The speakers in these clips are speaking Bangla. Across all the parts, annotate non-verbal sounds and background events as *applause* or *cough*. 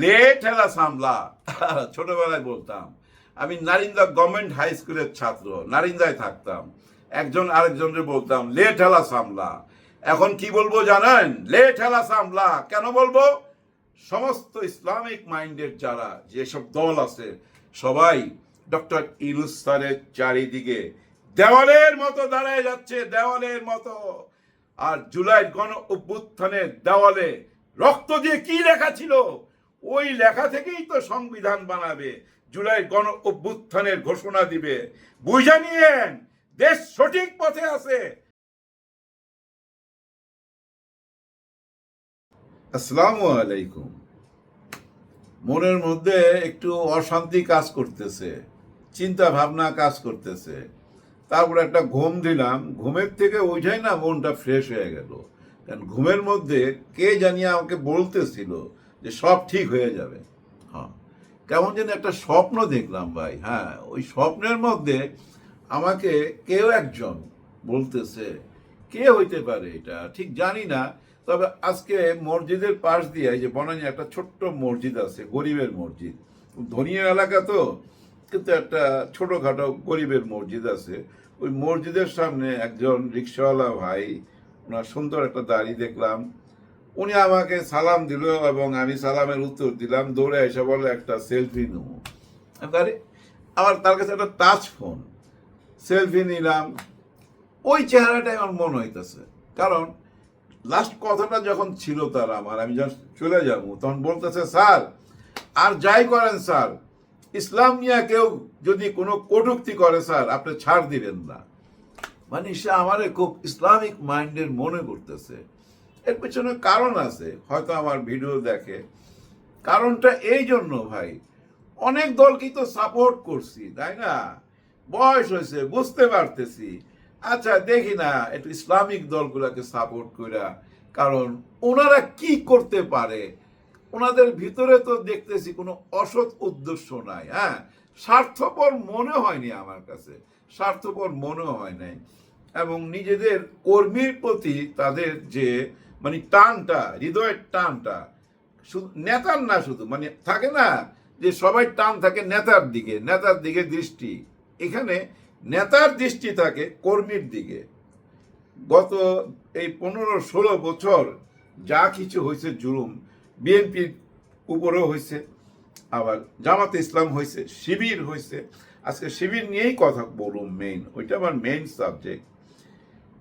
লে ঠেলা সামলা ছোটবেলায় বলতাম, আমি নারিন্দা গভর্নমেন্ট হাই স্কুলের ছাত্র, নারিন্দায় থাকতাম। একজন আরেকজনকে বলতাম লে ঠেলা সামলা এখন কি বলব জানেন? লে ঠেলা সামলা কেন বলব? সমস্ত ইসলামিক মাইন্ডের যারা, যেসব দল আছে, সবাই ডক্টর ইনুস স্যারের চারিদিকে দেওয়ালের মতো দাঁড়ায় যাচ্ছে, দেওয়ালের মতো। আর জুলাই গণ অভ্যুত্থানের দেওয়ালে রক্ত দিয়ে কি লেখা ছিল? ওই লেখা থেকেই তো সংবিধান বানাবে জুলাই গণ অভ্যুত্থানের ঘোষণা দিবে। বুঝা নিয়েন, দেশ সঠিক পথে আছে। আসসালামু আলাইকুম। মনের মধ্যে একটু অশান্তি কাজ করতেছে, চিন্তা ভাবনা কাজ করতেছে। তারপর একটা ঘুম দিলাম, ঘুমের থেকে ওইটাই না মনটা ফ্রেশ হয়ে গেল। কারণ ঘুমের মধ্যে কে জানিয়ে আমাকে বলতেছিল যে সব ঠিক হয়ে যাবে। হ্যাঁ। কেমন যেন একটা স্বপ্ন দেখলাম ভাই হ্যাঁ ওই স্বপ্নের মধ্যে আমাকে কেউ একজন বলতেছে কে হইতে পারে এটা? ঠিক জানি না তবে আজকে মসজিদের পাশ দিয়ে এই যে বনানী একটা ছোট্ট মসজিদ আছে গরিবের মসজিদ। ধনী এলাকা তো কিন্তু একটা ছোটোখাটো গরিবের মসজিদ আছে। ওই মসজিদের সামনে একজন রিক্সাওয়ালা ভাই ওনার সুন্দর একটা দাড়ি দেখলাম। উনি আমাকে সালাম দিল এবং আমি সালামের উত্তর দিলাম, দৌড়ে এসে বলে, একটা সেলফি নেব। আমার তার কাছে একটা টাচ ফোন সেলফি নিলাম। ওই চেহারাটাই আমার মনে হইতেছে। কারণ লাস্ট কথাটা যখন ছিল তার আমার, আমি যখন চলে যাব, তখন বলতেছে, স্যার, আর যাই করেন, স্যার, ইসলাম নিয়ে কেউ যদি কোনো কটুক্তি করে, স্যার, আপনি ছাড় দিবেন না। মানে সে আমারে খুব ইসলামিক মাইন্ডের মনে করতেছে। এর পেছনে কারণ আছে, হয়তো আমার ভিডিও দেখে। কারণটা এই জন্য ভাই, অনেক দলকেই তো সাপোর্ট করছি, তাই না? বয়স হয়েছে, বুঝতে পারতেছি। আচ্ছা দেখি না, একটু ইসলামিক দলগুলোকে সাপোর্ট করা কারণ ওনারা কি করতে পারে? ওনাদের ভিতরে তো দেখতেছি কোনো অসৎ উদ্দেশ্য নাই হ্যাঁ? স্বার্থপর মনে হয়নি আমার কাছে, স্বার্থপর মনে হয় নাই। এবং নিজেদের কর্মীর প্রতি তাদের যে মানে টানটা, হৃদয়ের টানটা শুধু নেতার না শুধু মানে থাকে না যে সবাই টান থাকে নেতার দিকে নেতার দিকে দৃষ্টি। এখানে নেতার দৃষ্টি থাকে কর্মীর দিকে। গত এই পনেরো ষোলো বছর যা কিছু হয়েছে জুলুম, বিএনপির উপরেও হয়েছে, আবার জামাতে ইসলাম হয়েছে, শিবির হয়েছে। আজকে শিবির নিয়েই কথা বলুন মেইন ওইটা আমার মেইন সাবজেক্ট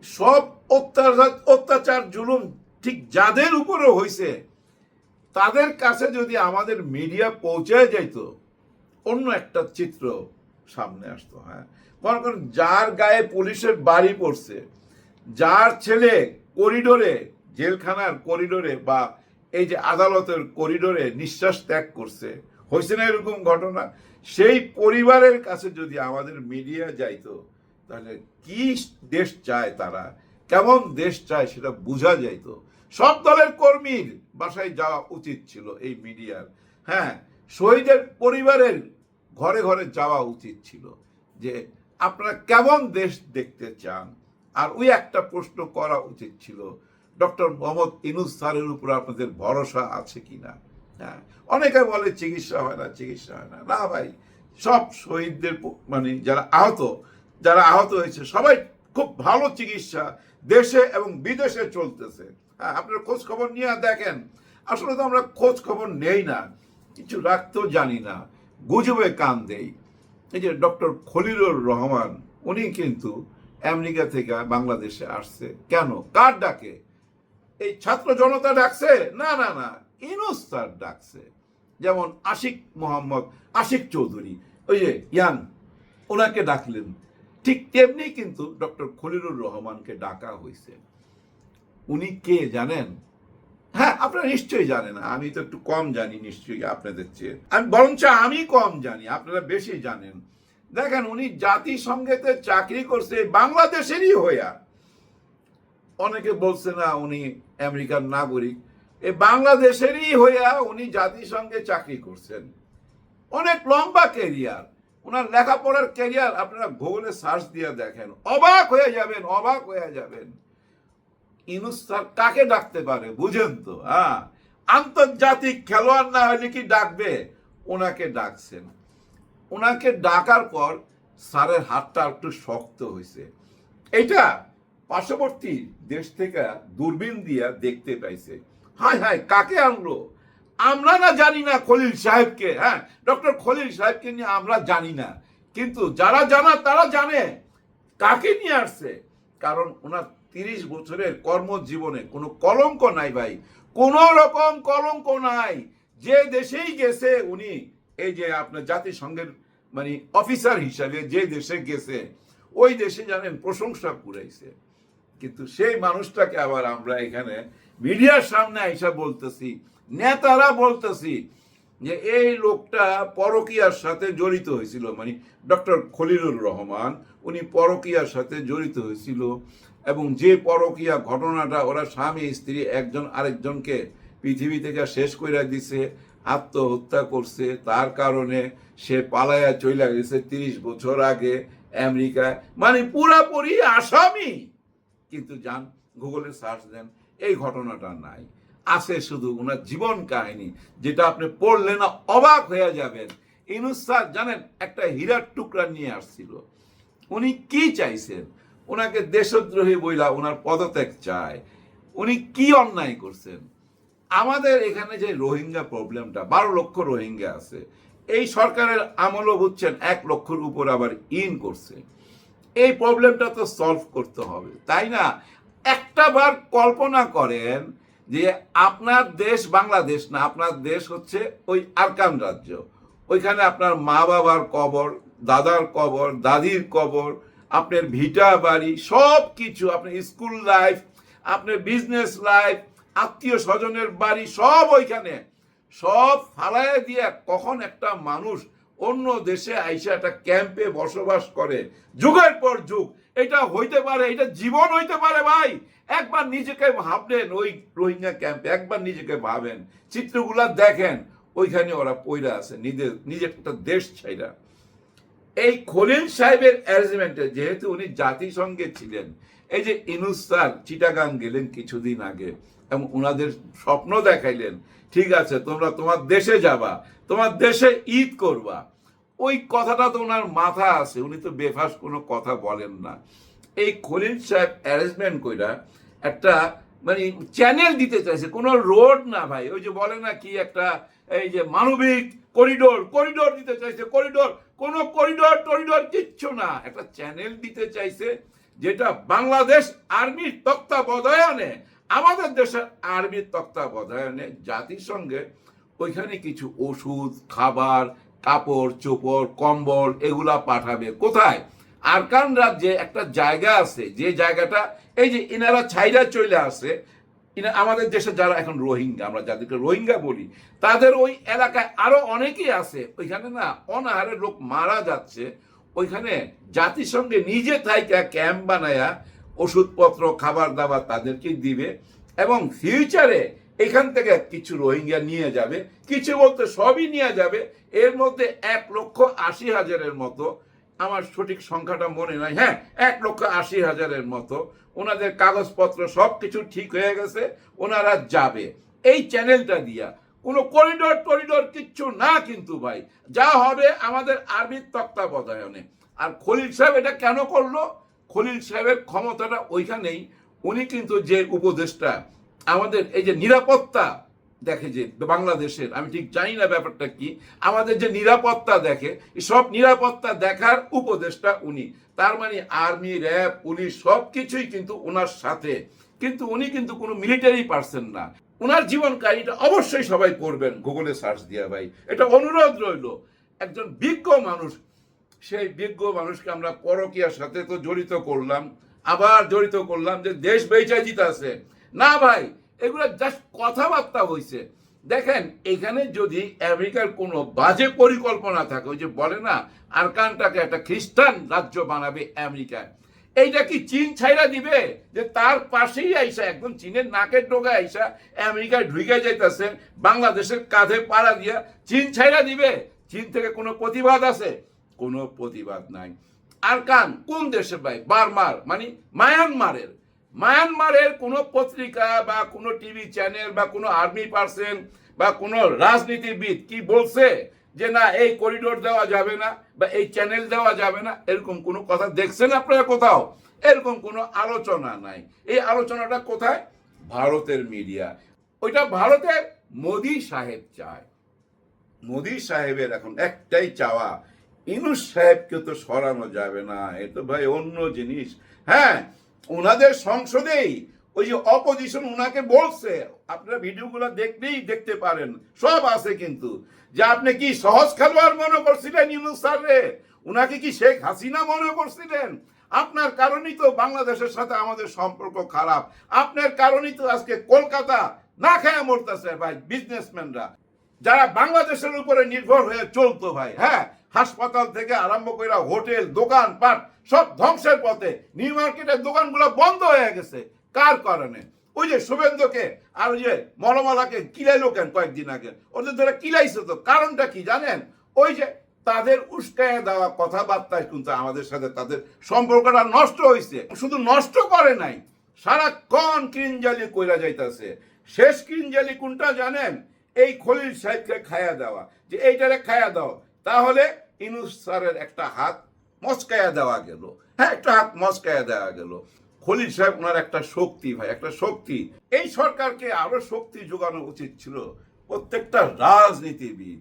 সব অত্যাচার অত্যাচার, জুলুম ঠিক যাদের উপরে হয়েছে তাদের কাছে যদি আমাদের মিডিয়া পৌঁছায় যাইত, অন্য একটা চিত্র সামনে আসতো হ্যাঁ। মনে করেন যার গায়ে পুলিশের বাড়ি পড়ছে, যার ছেলে করিডোরে, জেলখানার করিডোরে বা এই যে আদালতের করিডোরে নিঃশ্বাস ত্যাগ করছে হয়েছে না এরকম ঘটনা? সেই পরিবারের কাছে যদি আমাদের মিডিয়া যাইতো, তাহলে কি দেশ চায় তারা? কেমন দেশ চায় সেটা বোঝা যাইতো? সব দলের কর্মীর বাসায় যাওয়া উচিত ছিল এই মিডিয়ার। হ্যাঁ শহীদের পরিবারের ঘরে ঘরে যাওয়া উচিত ছিল যে আপনারা কেমন দেশ দেখতে চান? আর ওই একটা প্রশ্ন করা উচিত ছিল, ডক্টর মোহাম্মদ ইনুস স্যারের উপর আপনাদের ভরসা আছে কিনা? হ্যাঁ অনেকে বলে চিকিৎসা হয় না, চিকিৎসা হয় না। না ভাই, সব শহীদদের মানে যারা আহত যারা আহত হয়েছে, সবাই খুব ভালো চিকিৎসা দেশে এবং বিদেশে চলতেছে। আপনারা খোঁজ খবর নিয়ে দেখেন। আসলে তো আমরা খোঁজ খবর নেই না, কিছু রাখতেও জানি না। গুজবে কান দেই। এই যে ডক্টর খলিলুর রহমান, উনি কিন্তু আমেরিকা থেকে বাংলাদেশে আসছে। কেন? কার ডাকে? এই ছাত্র জনতা ডাকছে? না না না ইনুস স্যার ডাকছে। যেমন আশিক মোহাম্মদ, আশিক চৌধুরী, ওই যে ইয়ান ওনাকে ডাকলেন। ঠিক তেমনি কিন্তু ডক্টর খলিলুর রহমানকে ডাকা হয়েছে উনি কে জানেন? হ্যাঁ আপনারা নিশ্চয়ই জানেন। আমি তো একটু কম জানি, নিশ্চয়ই আপনাদের চেয়ে। আমি বরঞ্চ আমি কম জানি, আপনারা বেশি জানেন। দেখেন, উনি জাতিসংঘেতে চাকরি করছে, বাংলাদেশেরই হইয়া। অনেকে বলছে না, উনি আমেরিকার নাগরিক। এই বাংলাদেশেরই হইয়া উনি জাতিসংঘে চাকরি করছেন। অনেক লম্বা ক্যারিয়ার ওনার লেখাপড়ার ক্যারিয়ার আপনারা ভূগোলে সার্চ দিয়ে দেখেন। অবাক হয়ে যাবেন, অবাক হয়ে যাবেন। স্যার কাকে ডাকতে পারে? বুঝেন তো হ্যাঁ? আন্তর্জাতিক খেলোয়াড় না হলে কি ডাকবে? ওনাকে ডাকছেন। ওনাকে ডাকার পর স্যারের হাতটা একটু শক্ত হয়েছে এটা পার্শ্ববর্তী দেশ থেকে দূরবীন দিয়া দেখতে পাইছে। হায় হায়, কাকে আনলো? আমরা না জানি না খলিল সাহেবকে হ্যাঁ? ডক্টর খলিল সাহেবকে নিয়ে আমরা জানি না। কিন্তু যারা জানা তারা জানে। কাকে নিয়ে আসছে? কারণ ওনার তিরিশ বছরের কর্মজীবনে কোনো কলঙ্ক নাই ভাই, কোন রকম কলঙ্ক নাই। যে দেশেই গেছে উনি, এই যে আপনার জাতিসংঘের মানে অফিসার হিসাবে যে দেশে গেছে, ওই দেশে জানেন প্রশংসা কুড়াইছে। কিন্তু সেই মানুষটাকে আবার আমরা এখানে মিডিয়ার সামনে আইসা বলতেছি, নেতারা বলতেছি যে এই লোকটা পরকিয়ার সাথে জড়িত হয়েছিল। মানে ডক্টর খলিলুর রহমান, উনি পরকিয়ার সাথে জড়িত হয়েছিল। এবং যে পরকিয়া ঘটনাটা ওরা স্বামী, স্ত্রী, একজন আরেকজনকে পৃথিবী থেকে শেষ করে দিছে, আত্মহত্যা করছে, তার কারণে সে পালায়া চলে গেছে তিরিশ বছর আগে আমেরিকায়। মানে পুরাপুরি আসামি। কিন্তু যান, গুগলে সার্চ দেন, এই ঘটনাটা নাই। আছে শুধু ওনার জীবন কাহিনী, যেটা আপনি পড়লে না অবাক হয়ে যাবেন। ইনুস জানেন, একটা হীরার টুকরা নিয়ে আসছিল। উনি কি চাইছেন? ওনাকে দেশদ্রোহী বইলা ওনার পদত্যাগ চায়। উনি কি অন্যায় করছেন? আমাদের এখানে যে রোহিঙ্গা প্রবলেমটা, বারো লক্ষ রোহিঙ্গা আছে। এই সরকারের আমলও বুঝছেন, এক লক্ষর উপর আবার ইন করছে। এই প্রবলেমটা তো সলভ করতে হবে, তাই না? একটা বার কল্পনা করেন যে আপনার দেশ বাংলাদেশ না, আপনার দেশ হচ্ছে ওই আরকান রাজ্য। ওইখানে আপনার মা বাবার কবর, দাদার কবর, দাদির কবর আপনার ভিটা বাড়ি সব কিছু আপনার স্কুল লাইফ, আপনার বিজনেস লাইফ, আত্মীয় স্বজনের বাড়ি, সব ওইখানে। সব ফালায় দিয়ে কখন একটা মানুষ অন্য দেশে আইসা একটা ক্যাম্পে বসবাস করে। যুগের পর যুগ। এটা হইতে পারে, এটা জীবন হইতে পারে ভাই। একবার নিজেকে ভাবলেন, ওই রোহিঙ্গা ক্যাম্পে একবার নিজেকে ভাবেন। চিত্রগুলা দেখেন, ওইখানে ওরা পইরা আছে নিজের নিজের একটা দেশ ছাইরা। এই খলিল সাহেবের অ্যারেঞ্জমেন্টে যেহেতু উনি জাতিসংঘে ছিলেন, এই যে ইনুস্তার চিটাগাং গেলেন কিছুদিন আগে এবং ওনাদের স্বপ্ন দেখাইলেন, ঠিক আছে, তোমরা তোমার দেশে যাবা, তোমার দেশে ঈদ করবা। ওই কথাটা তো ওনার মাথা আছে, উনি তো বেফাস কোনো কথা বলেন না। এই খলিল সাহেব অ্যারেঞ্জমেন্ট কইরা একটা মানে চ্যানেল দিতে চাইছে। কোনো রোড না ভাই। ওই যে বলে না কি একটা, এই যে মানবিক করিডোর করিডোর দিতে চাইছে করিডোর কোনো করিডোর টরিডোর কিচ্ছু না। একটা চ্যানেল দিতে চাইছে, যেটা বাংলাদেশ আর্মির তত্ত্বাবধায়নে আমাদের দেশের আর্মির তত্ত্বাবধানে জাতিসংঘে ওইখানে কিছু ওষুধ, খাবার, কাপড়, চোপড়, কম্বল, এগুলা পাঠাবে। কোথায়? আরকান রাজ্যে একটা জায়গা আছে। যে জায়গাটা এই যে ইনারা ছাইরা চলে আসে আমাদের দেশে যারা এখন রোহিঙ্গা, আমরা যাদেরকে রোহিঙ্গা বলি, তাদের ওই এলাকায় আরও অনেকেই আছে, ওইখানে না অনাহারে লোক মারা যাচ্ছে, ওইখানে জাতিসংঘে নিজে থাইকা ক্যাম্প বানায়া ওষুধপত্র, খাবার দাবার তাদেরকে দিবে এবং ফিউচারে এখান থেকে কিছু রোহিঙ্গা নিয়ে যাবে, কিছু বলতে সবই নিয়ে যাবে, এর মধ্যে এক লক্ষ আশি হাজারের মতো আমার সঠিক সংখ্যাটা মনে নাই। হ্যাঁ এক লক্ষ আশি হাজারের মতো। ওনাদের কাগজপত্র সব কিছু ঠিক হয়ে গেছে, ওনারা যাবে। এই চ্যানেলটা দিয়া, কোনো করিডোর টরিডোর কিচ্ছু না কিন্তু ভাই, যা হবে আমাদের আরবির তত্ত্বাবধায়নে আর খলিল সাহেব এটা কেন করল? খলিল সাহেবের ক্ষমতাটা ওইখানেই। উনি কিন্তু যে উপদেশটা আমাদের এই যে নিরাপত্তা দেখে যে বাংলাদেশের, আমি ঠিক জানি না ব্যাপারটা কি, আমাদের যে নিরাপত্তা দেখে সব নিরাপত্তা দেখার উপদেশটা উনি। তার মানে আর্মি, র্যাব, পুলিশ সব কিছুই কিন্তু ওনার সাথে। কিন্তু উনি কিন্তু কোনো মিলিটারি পার্সন না। ওনার জীবন কাহিনীটা অবশ্যই সবাই পড়বেন, গুগলে সার্চ দিয়া ভাই। এটা অনুরোধ রইল, একজন বিজ্ঞ মানুষ, সেই বিজ্ঞ মানুষকে আমরা পরকিয়ার সাথে তো জড়িত করলাম, আবার জড়িত করলাম যে দেশ বেচা জিতাছে না ভাই এগুলো জাস্ট কথাবার্তা হয়েছে দেখেন, এখানে যদি আমেরিকার কোনো বাজে পরিকল্পনা থাকে, ওই যে বলে না, আরকানটাকে একটা খ্রিস্টান রাজ্য বানাবে আমেরিকা। এইটা কি চীন ছাইরা দিবে? যে তার পাশেই আইসা, একদম চীনের নাকের ডোগায় আইসা আমেরিকায় ঢুকে যাইতেছে, বাংলাদেশের কাঁধে পাড়া দিয়া চীন ছাইরা দিবে? চীন থেকে কোনো প্রতিবাদ আছে? কোনো প্রতিবাদ নাই। আর কান কোন দেশের ভাই? বার্মার মানে মায়ানমারের। মায়ানমারের কোনো পত্রিকা বা কোনো টিভি চ্যানেল বা কোনো আর্মি পার্সন বা কোনো রাজনীতিবিদ কি বলছে যে না, এই করিডোর দেওয়া যাবে না বা এই চ্যানেল দেওয়া যাবে না? এরকম কোনো কথা দেখছেন আপনারা কোথাও? এরকম কোনো আলোচনা নাই। এই আলোচনাটা কোথায়? ভারতের মিডিয়া ওইটা ভারতের মোদি সাহেব চায়। মোদি সাহেবের এখন একটাই চাওয়া, ইনুস সাহেবকে তো সরানো যাবে না। এ তো ভাই অন্য জিনিস। হ্যাঁ ওনাদের সংসদেই ওই যে অপোজিশন ওনাকে বলছে। আপনারা ভিডিওগুলো দেখলেই দেখতে পারেন। সব আছে কিন্তু। যে আপনি কি সহজ খেলোয়াড় মনে করছিলেন ইউনুস স্যারে উনাকে কি শেখ হাসিনা মনে করছিলেন? আপনার কারণেই তো বাংলাদেশের সাথে আমাদের সম্পর্ক খারাপ। আপনার কারণেই তো আজকে কলকাতা না খেয়ে মরতেছে ভাই বিজনেসম্যানরা যারা বাংলাদেশের উপরে নির্ভর হয়ে চলতো ভাই হ্যাঁ? হাসপাতাল থেকে আরম্ভ করে হোটেল, দোকান পাট, সব ধ্বংসের পথে। নিউ মার্কেটের দোকানগুলো বন্ধ হয়ে গেছে। কার কারণে? ওই যে শুভেন্দুকে আর ওই যে মলমালাকে কিলাইলো কেন কয়েকদিন আগে? ওদের ধরে কিলাইছে তো। কারণটা কি জানেন? ওই যে তাদের উস্কায় দেওয়া কথাবার্তায় কিন্তু আমাদের সাথে তাদের সম্পর্কটা নষ্ট হয়েছে শুধু নষ্ট করে নাই, সারাক্ষণ ক্রিনজালি কইরা যাইতাছে। শেষ ক্রিনজালি কোনটা জানেন? এই খলিল সাহেবকে খায়া দেওয়া। যে এইটারে খায়া দাও, তাহলে ইনুস স্যারের একটা হাত মস্কায়া দেওয়া গেল। হ্যাঁ একটা হাত মস্কায়া দেওয়া গেল। খলিল সাহেব, ওনার একটা শক্তি ভাই, একটা শক্তি। এই সরকারকে আরও শক্তি যোগানো উচিত ছিল। প্রত্যেকটা রাজনীতিবিদ,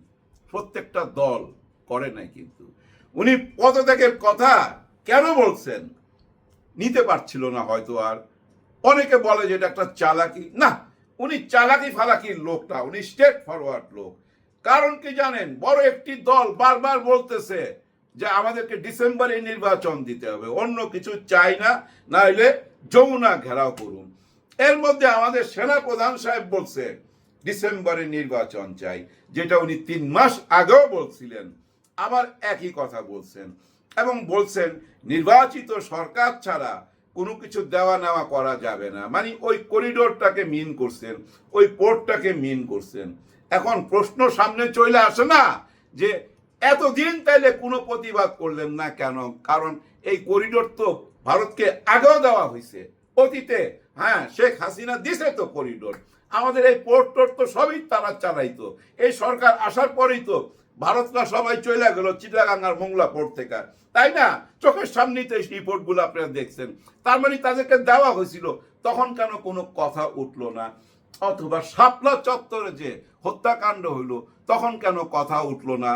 প্রত্যেকটা দল করে নাই কিন্তু। উনি পদত্যাগের কথা কেন বলছেন? নিতে পারছিল না হয়তো আর। অনেকে বলে যে এটা একটা চালাকি। না, উনি চালাকি ফালাকির লোকটা উনি স্টেট ফরওয়ার্ড লোক। কারণ কি জানেন? বড় একটি দল বারবার বলতেছে যে আমাদেরকে ডিসেম্বরে নির্বাচন দিতে হবে। অন্য কিছু চাই না না হলে যমুনা ঘেরাও করুন। এর মধ্যে আমাদের সেনা প্রধান সাহেব বলছে, ডিসেম্বরে নির্বাচন চাই। যেটা উনি তিন মাস আগেও বলছিলেন। আবার একই কথা বলছেন এবং বলছেন, নির্বাচিত সরকার ছাড়া কোনো কিছু দেওয়া নেওয়া করা যাবে না। মানে ওই করিডোরটাকে মিন করছেন, ওই পোর্টটাকে মিন করছেন। এখন প্রশ্ন সামনে চলে আসে না যে এতদিন তাইলে কোনো প্রতিবাদ করলেন না কেন? কারণ এই করিডোর তো ভারতকে আগেও দেওয়া হয়েছে অতীতে হ্যাঁ শেখ হাসিনা দিছে তো করিডোর। আমাদের এই পোর্ট তো সবই তারা চালাইতো। এই সরকার আসার পরেই তো ভারতরা সবাই চলে গেল চিটাগাঙ্গার মোংলা পোর্ট থেকে। তাই না? চোখের সামনেই তো এই রিপোর্টগুলো আপনারা দেখছেন। তার মানে তাদেরকে দেওয়া হয়েছিল। তখন কেন কোনো কথা উঠল না? অথবা শাপলা চত্বরে যে হত্যাকাণ্ড হইল, তখন কেন কথা উঠল না?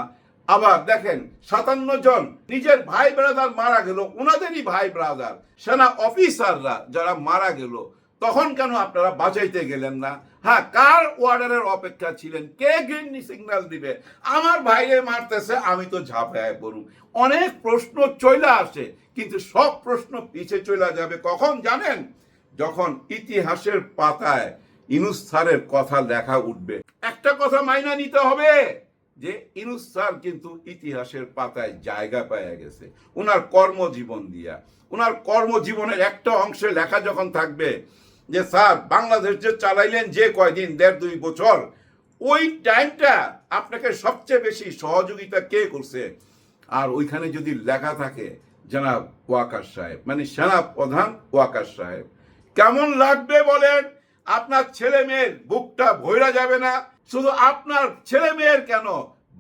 আবার দেখেন, সাতান্ন জন নিজের ভাই ব্রাদার মারা গেল ওনাদেরই ভাই ব্রাদার সেনা অফিসাররা যারা মারা গেল, তখন কেন আপনারা বাঁচাইতে গেলেন না? হ্যাঁ কার অর্ডারের অপেক্ষা ছিলেন? কে গ্রিন সিগন্যাল দিবে? আমার ভাইরে মারতেছে, আমি তো ঝাঁপায় পড়ুম অনেক প্রশ্ন চলে আসে, কিন্তু সব প্রশ্ন পিছে চলে যাবে। কখন জানেন? যখন ইতিহাসের পাতায় ইনুস স্যারের কথা লেখা উঠবে। একটা কথা মাইনা নিতে হবে যে, ইনুস স্যার কিন্তু ইতিহাসের পাতায় জায়গা পাওয়া গেছে। ওনার কর্মজীবন দিয়া। ওনার কর্মজীবনের একটা অংশে লেখা যখন থাকবে যে, স্যার, বাংলাদেশ যে চালাইলেন যে কয়দিন, দেড় দুই বছর, ওই টাইমটা আপনাকে সবচেয়ে বেশি সহযোগিতা কে করছে? আর ওইখানে যদি লেখা থাকে, জনাব ওয়াকার সাহেব মানে সেনা প্রধান ওয়াকার সাহেব, কেমন লাগবে বলেন? আপনার ছেলে মেয়ের বুকটা ভৈরা যাবে না। শুধু আপনার ছেলে মেয়ের কেন?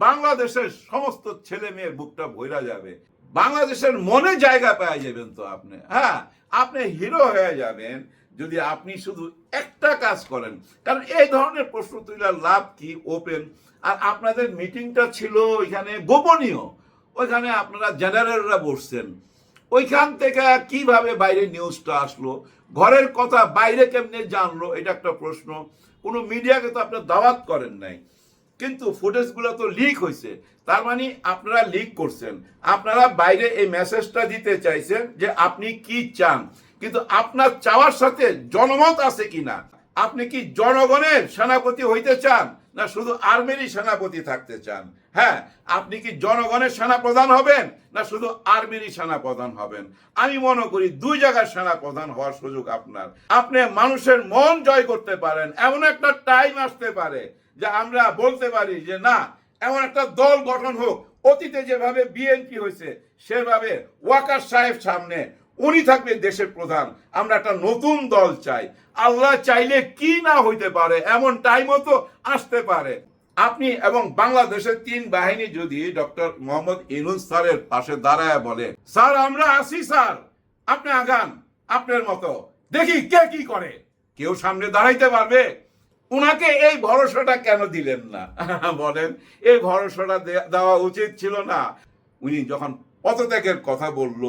বাংলাদেশের সমস্ত ছেলে মেয়ের বুকটা ভৈরা যাবে। বাংলাদেশের মনে জায়গা পেয়ে যাবেন তো আপনি। হ্যাঁ আপনি হিরো হয়ে যাবেন যদি আপনি শুধু একটা কাজ করেন। কারণ এই ধরনের প্রশ্ন তুলার লাভ কি ওপেন আর আপনাদের মিটিংটা ছিল ওইখানে গোপনীয়। ওইখানে আপনারা জেনারেলরা বসছেন। ওইখান থেকে কীভাবে বাইরে নিউজটা আসলো? ঘরের কথা বাইরে কেমনে জানলো? এটা একটা প্রশ্ন। কোনো মিডিয়াকে তো আপনার দাওয়াত করেন নাই। কিন্তু ফুটেজগুলো তো লিক হয়েছে তার মানে আপনারা লিক করছেন। আপনারা বাইরে এই মেসেজটা দিতে চাইছেন যে আপনি কি চান? কিন্তু আপনার চাওয়ার সাথে জনমত আছে কিনা? আপনি কি জনগণের সেনাপতি হইতে চান? না শুধু আর্মিরই সেনাপতি থাকতে চান? হ্যাঁ আপনি কি জনগণের সেনা প্রধান হবেন না শুধু আর্মিরই সেনা প্রধান হবেন? আমি মনে করি দুই জায়গার সেনা প্রধান হওয়ার সুযোগ আপনার। আপনি মানুষের মন জয় করতে পারেন, এমন একটা টাইম আসতে পারে যে আমরা বলতে পারি যে না, এমন একটা দল গঠন হোক, অতীতে যেভাবে বিএনপি হয়েছে, সেভাবে ওয়াকার সাহেব সামনে উনি থাকবে দেশের প্রধান। আমরা একটা নতুন দল চাই। আল্লাহ চাইলে কি না হইতে পারে, এমন টাইমও তো আসতে পারে। আপনি এবং বাংলাদেশের তিন বাহিনী যদি ডক্টর মোহাম্মদ ইনুস স্যারের পাশে দাঁড়ায় বলে, স্যার, আমরা আসি স্যার। আপনি আগান, আপনার মতো। দেখি কে কি করে। কেউ সামনে দাঁড়াইতে পারবে? উনাকে এই ভরসাটা কেন দিলেন না? *laughs* বলেন, এই ভরসাটা দেওয়া উচিত ছিল না। উনি যখন পদত্যাগের কথা বলল,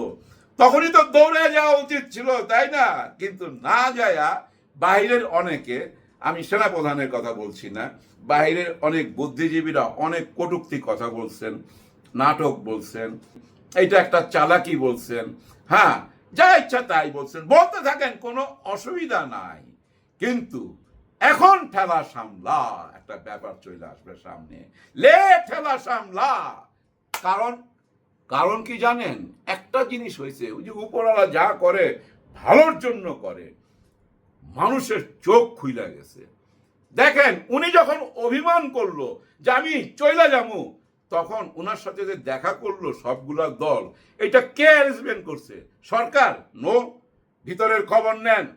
তখনই তো দৌড়ে যাওয়া উচিত ছিল, তাই না? কিন্তু না যায়া বাইরের অনেকে আমি সেনাপ্রধানের কথা বলছি না বাইরের অনেক বুদ্ধিজীবীরা অনেক কটুক্তি কথা বলছেন, নাটক বলছেন এটা একটা চালাকি বলছেন হ্যাঁ যা ইচ্ছা তাই বলছেন, বলতে থাকেন, কোনো অসুবিধা নাই। কিন্তু এখন ঠেলা সামলা, একটা ব্যাপার চলে আসবে সামনে। লে ঠেলা সামলা! কারণ কারণ কি জানেন? একটা জিনিস হয়েছে, ওই যে উপরওয়ালা যা করে, ভালোর জন্য করে। মানুষের চোখ খুইলা গেছে। দেখেন, উনি যখন অভিমান করল যে আমি চইলা যামু, তখন ওনার সাথে যে দেখা করল সবগুলা দল, এটা কে অ্যারেঞ্জমেন্ট করছে? সরকার? নো। ভিতরের খবর নেন।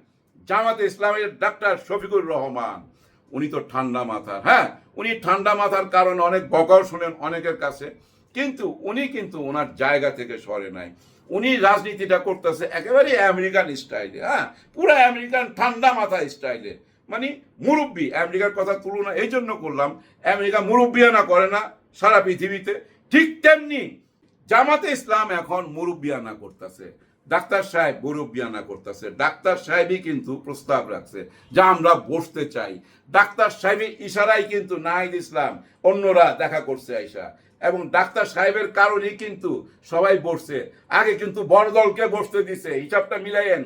জামাতে ইসলামের ডাক্তার শফিকুর রহমান। উনি তো ঠান্ডা মাথার হ্যাঁ? উনি ঠান্ডা মাথার কারণে অনেক বকাও শোনেন অনেকের কাছে। কিন্তু উনি কিন্তু ওনার জায়গা থেকে সরে নাই। উনি রাজনীতিটা করতেছে একেবারে আমেরিকান স্টাইলে হ্যাঁ? পুরো আমেরিকান ঠান্ডা মাথা স্টাইলে। মানে মুরব্বী, আমেরিকার কথা তুলনা এই জন্য করলাম, আমেরিকা মুরব্বিয়ানা করে না সারা পৃথিবীতে। ঠিক তেমনি জামাতে ইসলাম এখন মুরব্বিয়ানা করতেছে, ডাক্তার সাহেব মুরব্বিয়ানা করতেছে, ডাক্তার সাহেবই কিন্তু প্রস্তাব রাখছে যা আমরা বসতে চাই। ডাক্তার সাহেবের ইশারাই কিন্তু নাহিদ ইসলাম অন্যরা দেখা করছে আইসা। এবং ডাক্তার সাহেবের কারণেই কিন্তু সবাই বসছে। আগে কিন্তু বড় দলকে বসতে দিছে, হিসাবটা মিলাইয়েন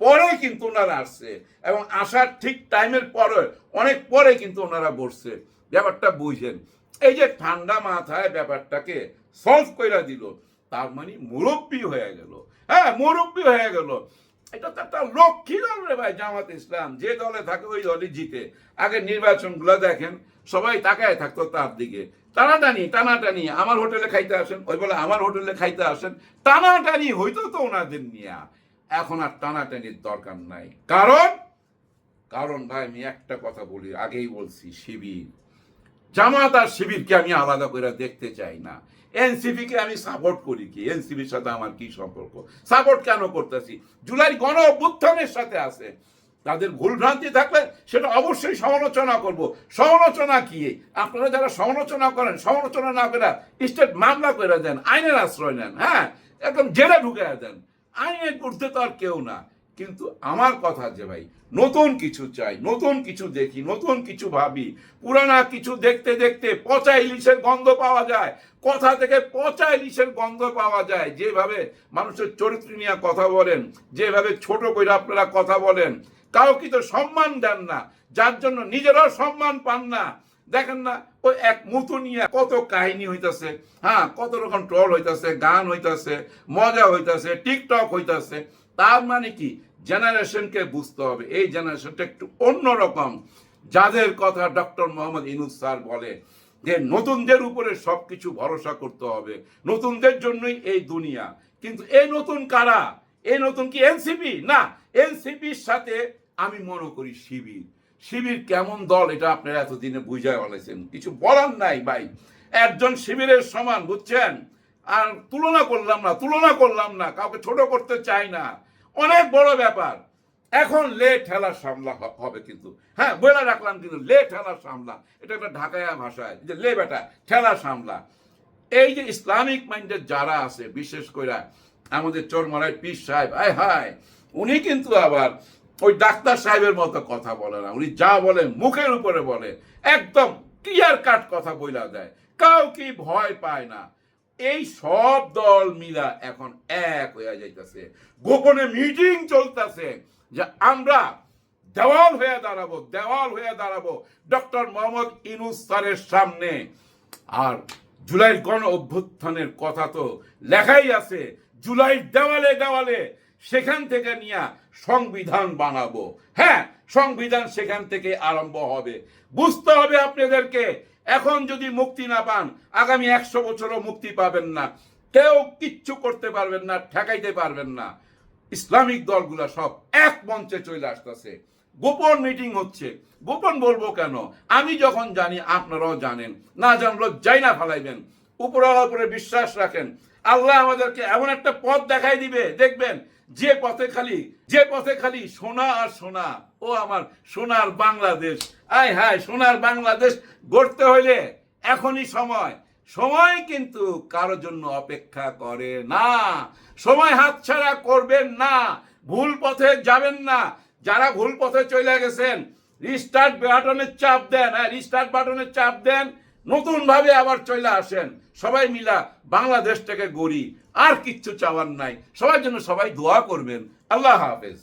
পরে কিন্তু ওনারা আসছে এবং আসার ঠিক টাইমের পরে, অনেক পরে কিন্তু ওনারা বসছে। ব্যাপারটা বুঝেন। এই যে ঠান্ডা মাথায় ব্যাপারটাকে সলভ করে দিল, তার মানে মুরব্বী হয়ে গেল। হ্যাঁ মুরব্বী হয়ে গেল। এটা তো একটা লক্ষ্মী দল রে ভাই, জামাত ইসলাম। যে দলে থাকে ওই দলই জিতে। আগে নির্বাচনগুলো দেখেন সবাই তাকায় থাকতো তার দিকে। টানাটানি টানাটানি, আমার হোটেলে খাইতে আসেন। ওই বলে, আমার হোটেলে খাইতে আসেন। টানাটানি হইতো তো ওনাদের নিয়ে। এখন আর টানাটানির দরকার নাই। কারণ কারণ ভাই, আমি একটা কথা বলি, আগেই বলছি, শিবির। জামাত আর শিবিরকে আমি আলাদা করে দেখতে চাই না। এনসিপি কে আমি সাপোর্ট করি কি? এনসিপির সাথে আমার কি সম্পর্ক? সাপোর্ট কেন করতেছি? জুলাই গণ অভ্যুত্থানের সাথে আছে। তাদের ভুলভ্রান্তি থাকলে সেটা অবশ্যই সমালোচনা করব। সমালোচনা কি? আপনারা যারা সমালোচনা করেন, সমালোচনা না করে স্টেট মামলা করে দেন, আইনের আশ্রয় নেন হ্যাঁ? একদম জেলে ঢুকে দেন। আইনের ঊর্ধ্বে তো আর কেউ না। কিন্তু আমার কথা যে ভাই, নতুন কিছু চাই, নতুন কিছু দেখি, নতুন কিছু ভাবি। পুরানা কিছু দেখতে দেখতে পচা ইলিশের গন্ধ পাওয়া যায়। কথা থেকে পচা ইলিশের গন্ধ পাওয়া যায়। যেভাবে মানুষের চরিত্র নিয়ে কথা বলেন, যেভাবে ছোট করে আপনারা কথা বলেন কাউকে তো সম্মান দেন না, যার জন্য নিজেরাও সম্মান পান না। দেখেন না, ওই এক মুতু নিয়ে কত কাহিনী হইতাছে হ্যাঁ কত রকম ট্রল হইতাছে, গান হইতাছে, মজা হইতাছে, টিকটক হইতাছে। তার মানে কি? জেনারেশনকে বুঝতে হবে, এই জেনারেশনটা একটু অন্যরকম যাদের কথা ডক্টর মোহাম্মদ ইনুস স্যার বলে যে, নতুনদের উপরে সবকিছু ভরসা করতে হবে, নতুনদের জন্যই এই দুনিয়া। কিন্তু এই নতুন কারা? এই নতুন কি এনসিপি? না, এনসিপির সাথে আমি মনে করি শিবির। শিবির কেমন দল এটা আপনারা এতদিনে বুঝায় বলেছেন কিছু বলার নাই ভাই। একজন শিবিরের সমান, বুঝছেন? আর তুলনা করলাম না, তুলনা করলাম না, কাউকে ছোট করতে চাই না। অনেক বড় ব্যাপার। এখন লে ঠেলা সামলা হবে কিন্তু। হ্যাঁ বলে রাখলাম কিন্তু লে ঠেলা সামলা। এটা একটা ঢাকায়া ভাষায়। যে লে বেটা, ঠেলা সামলা। এই যে ইসলামিক মাইন্ডের যারা আছে, বিশেষ করে আমাদের চোরমারাই পীর সাহেব, আয় হায়। উনি কিন্তু আবার ওই ডাক্তার সাহেবের মতো কথা বলে না। উনি যা বলে মুখের উপরে বলে। একদম ক্লিয়ার কাট কথা বইলা দেয়। কাউকে ভয় পায় না। এই সব দল মিলা এখন এক হয়ে যাইতেছে। গোপনে মিটিং চলতেছে যে আমরা দেওয়াল হয়ে দাঁড়াবো, দেওয়াল হয়ে দাঁড়াবো ডক্টর মোহাম্মদ ইনুস স্যারের সামনে। আর জুলাই গণ অভ্যুত্থানের কথা তো লেখাই আছে। জুলাই দেওয়ালে দেওয়ালে সেখান থেকে নিয়ে সংবিধান বানাবো। হ্যাঁ সংবিধান সেখান থেকে আরম্ভ হবে। বুঝতে হবে আপনাদেরকে, এখন যদি মুক্তি না পান, আগামী একশো বছরও মুক্তি পাবেন না। কেউ কিচ্ছু করতে পারবেন না, ঠেকাইতে পারবেন না। ইসলামিক দলগুলা সব এক মঞ্চে চলে আসতেছে। গোপন মিটিং হচ্ছে। গোপন বলব কেন? আমি যখন জানি, আপনারাও জানেন। না জানলো যাই না ফালাইবেন। উপরওয়ালার উপরে বিশ্বাস রাখেন। আল্লাহ আমাদেরকে এমন একটা পথ দেখাই দিবে, দেখবেন, যে পথে খালি, যে পথে খালি সোনা আর সোনা। ও আমার সোনার বাংলাদেশ। আয় হায়, সোনার বাংলাদেশ গড়তে হইলে এখনই সময়। সময় কিন্তু কারোর জন্য অপেক্ষা করে না। সময় হাতছাড়া করবেন না। ভুল পথে যাবেন না। যারা ভুল পথে চলে গেছেন রিস্টার্ট বাটনের চাপ দেন। হ্যাঁ রিস্টার্ট বাটনের চাপ দেন। নতুন ভাবে আবার চলে আসেন। সবাই মিলা বাংলাদেশটাকে গড়ি আর কিচ্ছু চাওয়ার নাই। সবার জন্য সবাই দোয়া করবেন। আল্লাহ হাফেজ।